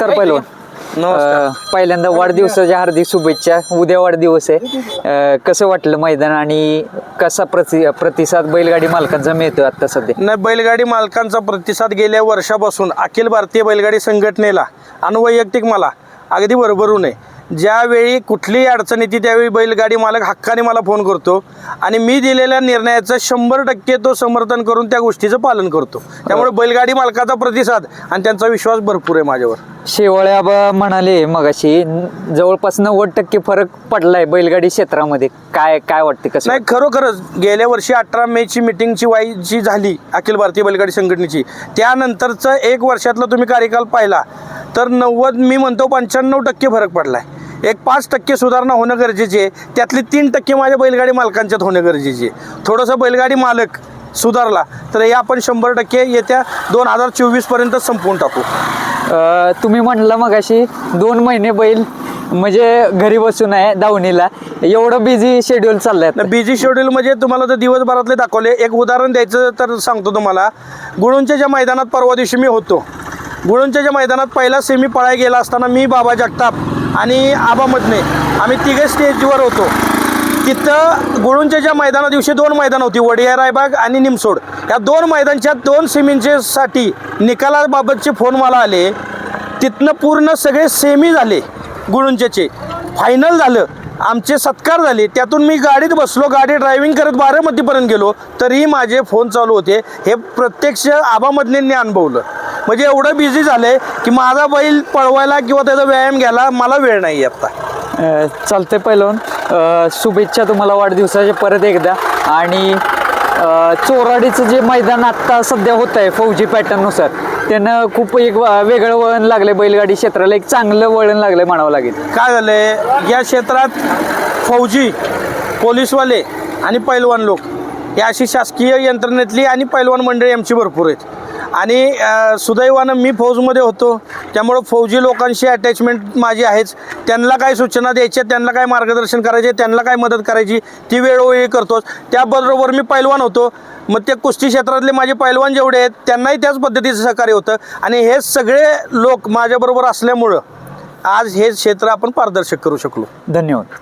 पहिलवान नमस्कार. अं, पहिल्यांदा वाढदिवसाच्या हार्दिक शुभेच्छा. उद्या वाढदिवस आहे. अं, कसं वाटलं मैदान आणि कसा प्रति प्रतिसाद बैलगाडी मालकांचा मिळतो आता सध्या? नाही बैलगाडी मालकांचा प्रतिसाद गेल्या वर्षापासून अखिल भारतीय बैलगाडी संघटनेला आणि वैयक्तिक मला अगदी भरभरून आहे ज्यावेळी कुठलीही अडचण येते त्यावेळी बैलगाडी मालक हक्काने मला फोन करतो. आणि मी दिलेल्या निर्णयाचं शंभर टक्के तो समर्थन करून त्या गोष्टीचं पालन करतो. त्यामुळे बैलगाडी मालकाचा प्रतिसाद आणि त्यांचा विश्वास भरपूर आहे माझ्यावर. शेवाळे आबा म्हणाले मगाशी जवळपास नव्वद टक्के फरक पडलाय बैलगाडी क्षेत्रामध्ये. काय काय वाटते कसं नाही खरोखरच गेल्या वर्षी अठरा मेची मिटिंगची वाई जी झाली अखिल भारतीय बैलगाडी संघटनेची. त्यानंतरचं एक वर्षातला तुम्ही कार्यकाल पाहिला तर नव्वद मी म्हणतो पंच्याण्णव टक्के फरक पडलाय. एक पाच टक्के सुधारणा होणं गरजेची आहे. त्यातली तीन टक्के माझ्या बैलगाडी मालकांच्यात होणं गरजेची आहे. थोडंसं बैलगाडी मालक सुधारला तर हे आपण शंभर टक्के येत्या दोन हजार चोवीसपर्यंत संपवून टाकू. तुम्ही म्हणला मगाशी दोन महिने बैल म्हणजे घरी बसून आहे दावणीला. एवढं बिझी शेड्यूल चाललंय. बिझी शेड्यूल म्हणजे तुम्हाला तर दिवसभरातले दाखवले. एक उदाहरण द्यायचं तर सांगतो तुम्हाला. गुळूंच्या ज्या मैदानात परवा दिवशी मी होतो गुळूंच्या ज्या मैदानात पहिला सेमी पळाय गेला असताना मी बाबा जगताप आणि आबामधने आम्ही तिघे स्टेजवर होतो. तिथं गुळूंच्या ज्या मैदाना दिवशी दोन मैदान होती वडिया रायबाग आणि निमसोड. या दोन मैदानच्या दोन सेमींचे साठी निकालाबाबतचे फोन मला आले. तिथनं पूर्ण सगळे सेमी झाले गुळुंच्याचे. फायनल झालं. आमचे सत्कार झाले. त्यातून मी गाडीत बसलो. गाडी ड्रायव्हिंग करत बारामतीपर्यंत गेलो. तरीही माझे फोन चालू होते. हे प्रत्यक्ष आबामधनेंनी अनुभवलं. म्हणजे एवढं बिझी झालंय की माझा बैल पळवायला किंवा त्याचा व्यायाम घ्यायला मला वेळ नाही आता. अं, चालतंय पहिलवान अं, शुभेच्छा तुम्हाला वाढदिवसाच्या परत एकदा. आणि अं, चोराडीचं जे मैदान आत्ता सध्या होत आहे फौजी पॅटर्ननुसार त्यानं खूप एक व- वेगळं वळण लागलंय बैलगाडी क्षेत्राला. एक चांगलं वळण लागलंय म्हणावं लागेल. काय झालंय? या क्षेत्रात फौजी पोलीसवाले आणि पैलवान लोक या अशी शासकीय यंत्रणेतली आणि पैलवान मंडळी आमची भरपूर आहेत. आणि सुदैवानं मी फौजमध्ये होतो. त्यामुळं फौजी लोकांशी अटॅचमेंट माझी आहेच. त्यांना काय सूचना द्यायच्या त्यांना काय मार्गदर्शन करायचे त्यांना काय मदत करायची ती वेळोवेळी करतोच. त्याबरोबर मी पैलवान होतो. मग ते कुस्ती क्षेत्रातले माझे पैलवान जेवढे आहेत त्यांनाही त्याच पद्धतीचं सहकार्य होतं. आणि हे सगळे लोक माझ्याबरोबर असल्यामुळं आज हे क्षेत्र आपण पारदर्शक करू शकलो. धन्यवाद.